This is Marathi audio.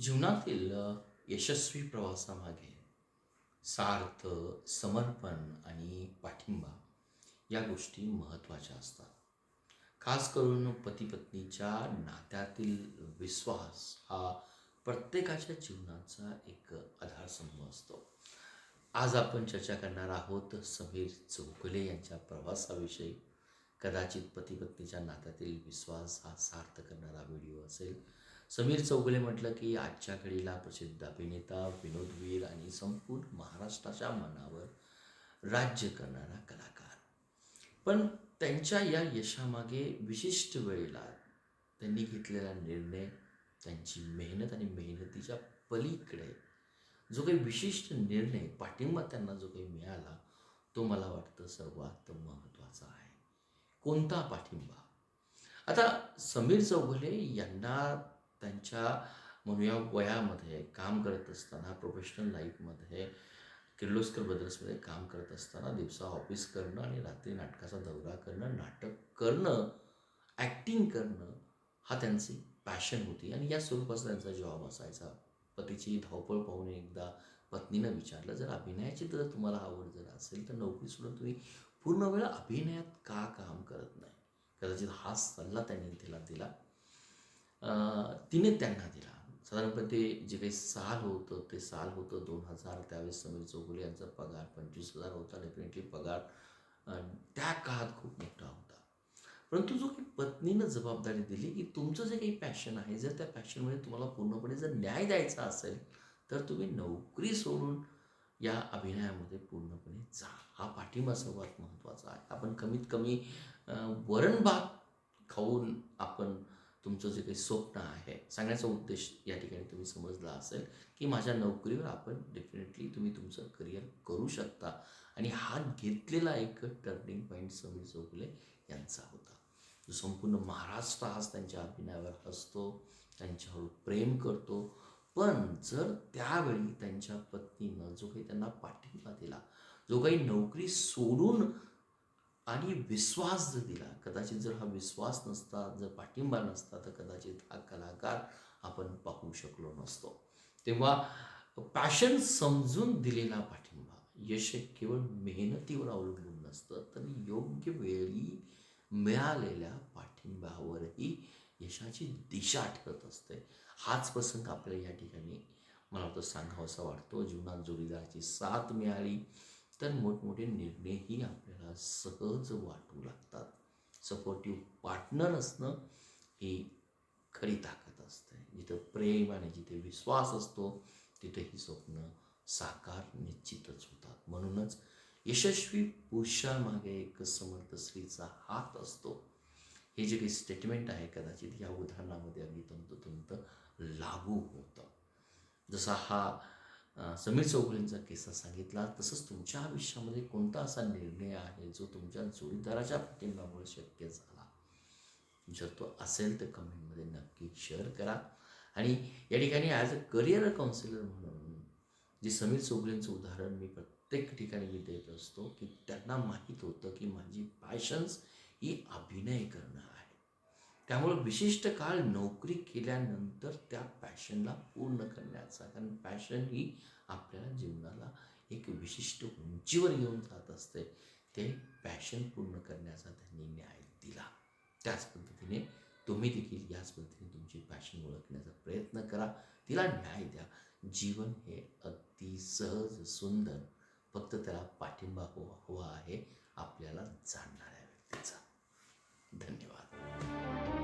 जीवनातील यशस्वी प्रवासामागे सार्थ समर्पण आणि पाठिंबा या गोष्टी महत्त्वाच्या असतात. खास करून पतीपत्नीच्या नात्यातील विश्वास हा प्रत्येकाच्या जीवनाचा एक आधारस्तंभ असतो. आज आपण चर्चा करणार आहोत समीर चौगुले यांच्या प्रवासाविषयी. कदाचित पतीपत्नीच्या नात्यातील विश्वास हा सार्थ करणारा व्हिडिओ असेल. समीर चौगुले म्हटलं की आजच्या घडीला प्रसिद्ध अभिनेता विनोदवीर आणि संपूर्ण महाराष्ट्राच्या मनावर राज्य करणारा कलाकार. पण त्यांच्या या यशामागे विशिष्ट वेळेला त्यांनी घेतलेला निर्णय त्यांची मेहनत आणि मेहनतीच्या पलीकडे जो काही विशिष्ट निर्णय पाठिंबा त्यांना जो काही मिळाला तो मला वाटतं सर्वात महत्त्वाचा आहे. कोणता पाठिंबा? आता समीर चौघले यांना त्यांच्या म्हणूया वयामध्ये काम करत असताना प्रोफेशनल लाईफमध्ये किर्लोस्कर ब्रदर्समध्ये काम करत असताना दिवसा ऑफिस करणं आणि रात्री नाटकाचा दौरा करणं नाटक करणं ॲक्टिंग करणं हा त्यांची पॅशन होती. आणि या स्वरूपाचा त्यांचा जॉब असायचा. पतीची धावपळ पाहून एकदा पत्नीनं विचारलं जर अभिनयाची जर तुम्हाला आवड जर असेल तर नोकरी सोडून तुम्ही पूर्ण वेळ अभिनयात का काम करत नाही? कदाचित हा सल्ला त्यांनी तिला दिला. तिने त्यांना दिला. साधारणपणे ते जे काही साल होतं ते साल होतं दोन हजार त्यावेळेस समीर चौगुले यांचा पगार पंचवीस हजार होता डेफिनेटली पगार. त्या काळात खूप मोठा होता. परंतु जो की पत्नीनं जबाबदारी दिली की तुमचं जे काही पॅशन आहे जर त्या पॅशनमध्ये तुम्हाला पूर्णपणे जर न्याय द्यायचा असेल तर तुम्ही नोकरी सोडून या अभिनयामध्ये पूर्णपणे जा. हा पाठिंबा सर्वात महत्त्वाचा आहे. आपण कमीत कमी वरण भात खाऊन आपण तुमचं जे काही स्वप्न आहे सांगण्याचा उद्देश या ठिकाणी तुम्ही समजला असेल की माझ्या नोकरीवर आपण डेफिनेटली तुम्ही तुमचं करिअर करू शकता. आणि हा घेतलेला एक टर्निंग पॉईंट समीर चौगुले यांचा होता. जो संपूर्ण महाराष्ट्र आज त्यांच्या अभिनयावर हसतो त्यांच्यावर प्रेम करतो. पण जर त्यावेळी त्यांच्या पत्नीनं जो काही त्यांना पाठिंबा दिला जो काही नोकरी सोडून आणि विश्वास जर दिला कदाचित जर हा विश्वास नसता जर पाठिंबा नसता तर कदाचित हा कलाकार आपण पाहू शकलो नसतो. तेव्हा पॅशन समजून दिलेला पाठिंबा यश केवळ मेहनतीवर अवलंबून नसतं तर योग्य वेळी मिळालेल्या पाठिंब्यावरही यशाची दिशा ठरत असते. हाच प्रसंग आपल्याला या ठिकाणी मला वाटतं सांगावासा वाटतो. जीवनात जोडीदाराची साथ मिळाली. तर मोठमोठे निर्णयही आपल्याला सहज वाटू लागतात. सपोर्टिव्ह पार्टनर असणं ही खरी ताकद असते. जिथं प्रेम आणि जिथे विश्वास असतो तिथे ही स्वप्न साकार निश्चितच होतात. म्हणूनच यशस्वी पुरुषामागे एक समर्थ स्त्रीचा हात असतो. हे जे काही स्टेटमेंट आहे कदाचित या उदाहरणामध्ये अगदी तंतोतंत लागू होतं. जसा हा समीर चौगुलेंचा किस्सा सांगितला. तसंच तुमच्या आयुष्यामध्ये कोणता असा निर्णय आहे जो तुमच्या जोडीदाराच्या पाठिंब्यामुळे शक्य झाला? जर तो असेल तर कमेंटमध्ये नक्की शेअर करा. आणि या ठिकाणी ॲज अ करिअर काउन्सिलर म्हणून जे समीर चौगुलेंचं उदाहरण मी प्रत्येक ठिकाणी मी देत असतो की त्यांना माहीत होतं की माझी पॅशन्स ही अभिनय करणं त्यामुळं विशिष्ट काळ नोकरी केल्यानंतर त्या पॅशनला पूर्ण करण्याचा. कारण पॅशन ही आपल्याला जीवनाला एक विशिष्ट उंचीवर घेऊन जात असते. ते पॅशन पूर्ण करण्याचा त्यांनी न्याय दिला. त्याच पद्धतीने तुम्ही देखील याच पद्धतीने तुमची पॅशन ओळखण्याचा प्रयत्न करा. तिला न्याय द्या. जीवन हे अगदी सहज सुंदर फक्त त्याला पाठिंबा हवा हवा आहे आपल्याला जाणणाऱ्या व्यक्तीचा. धन्यवाद.